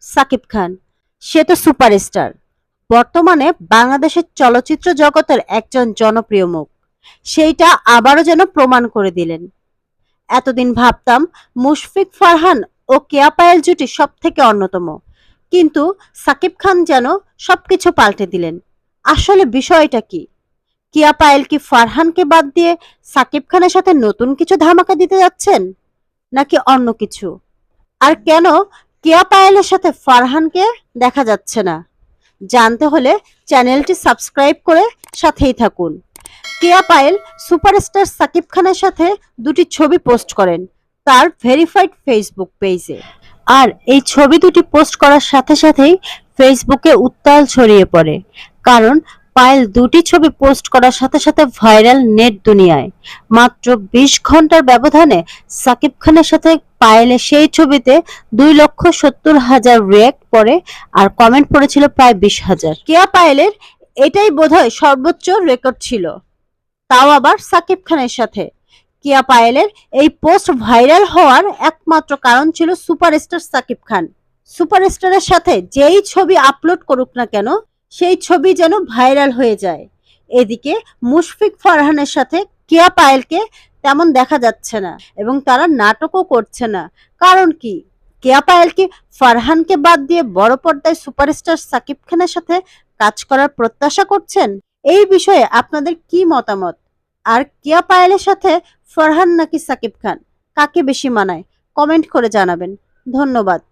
সাকিব খান। সে তো সুপারস্টার। বর্তমানে বাংলাদেশের চলচ্চিত্র জগতের একজন জনপ্রিয় মুখ। সেইটা আবারও যেন প্রমাণ করে দিলেন। এতদিন ভাবতাম, মুশফিক ফারহান ও কেয়া পায়েল জুটি সব থেকে অন্যতম। কিন্তু সাকিব খান যেন সবকিছু পাল্টে দিলেন। আসলে বিষয়টা কি? কিয়া পায়েল কি ফারহানকে বাদ দিয়ে সাকিব খানের সাথে নতুন কিছু ধামাকা দিতে যাচ্ছেন? নাকি অন্য কিছু? আর কেন কেয়া পায়েলের সাথে ফারহানকে দেখা যাচ্ছে না। জানতে হলে চ্যানেলটি সাবস্ক্রাইব করে সাথেই থাকুন। কেয়া পায়েল সুপারস্টার সাকিব খানের সাথে দুটি ছবি পোস্ট করেন, তার ভেরিফাইড ফেসবুক পেজে। আর এই ছবি দুটি পোস্ট করার সাথে সাথেই ফেসবুকে উত্তাল ছড়িয়ে পড়ে, কারণ পায়েল দুটি ছবি পোস্ট করার সাথে সাথে ভাইরাল নেট দুনিয়ায়। মাত্র বিশ ঘণ্টার ব্যবধানে সাকিব খানের সাথে পায়েলের সেই ছবিতে দুই লক্ষ সত্তর হাজার রিয়াক্ট পড়ে আর কমেন্ট পড়েছিল প্রায় বিশ হাজার। কেয়া পায়েলের এটাই বোধহয় সর্বোচ্চ রেকর্ড ছিল। তাও আবার সাকিব খানের সাথে। কিয়া পায়েলের এই পোস্ট ভাইরাল হওয়ার একমাত্র কারণ ছিল সুপারস্টার সাকিব খান। সুপারস্টারের সাথে যেই ছবি আপলোড করুক না কেন সেই ছবি যেন ভাইরাল হয়ে যায়। এদিকে মুশফিক ফারহানের সাথে কেয়া পায়েলকে তেমন দেখা যাচ্ছে না এবং তারা নাটকও করছে না। কারণ কি? কেয়া পায়েল কি ফারহানকে বাদ দিয়ে বড় পর্দায় সুপারস্টার সাকিব খানের সাথে কাজ করার প্রত্যাশা করছেন? এই বিষয়ে আপনাদের কি মতামত? আর কেয়া পায়েলের সাথে ফারহান নাকি সাকিব খান? কাকে বেশি মানায়? কমেন্ট করে জানাবেন। ধন্যবাদ।